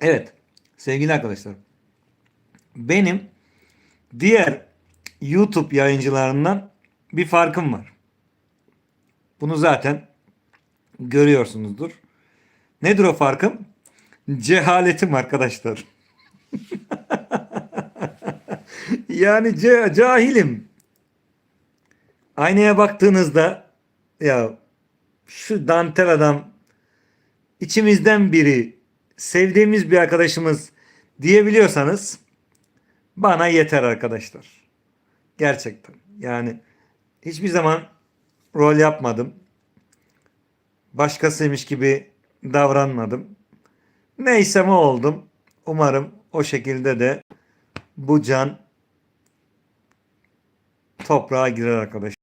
Evet sevgili arkadaşlar. Benim diğer YouTube yayıncılarından bir farkım var. Bunu zaten görüyorsunuzdur. Nedir o farkım? Cehaletim arkadaşlar. yani ce- cahilim. Aynaya baktığınızda ya şu dantel adam içimizden biri sevdiğimiz bir arkadaşımız diyebiliyorsanız bana yeter arkadaşlar. Gerçekten. Yani hiçbir zaman rol yapmadım. Başkasıymış gibi davranmadım. Neysem o oldum. Umarım o şekilde de bu can toprağa girer arkadaş.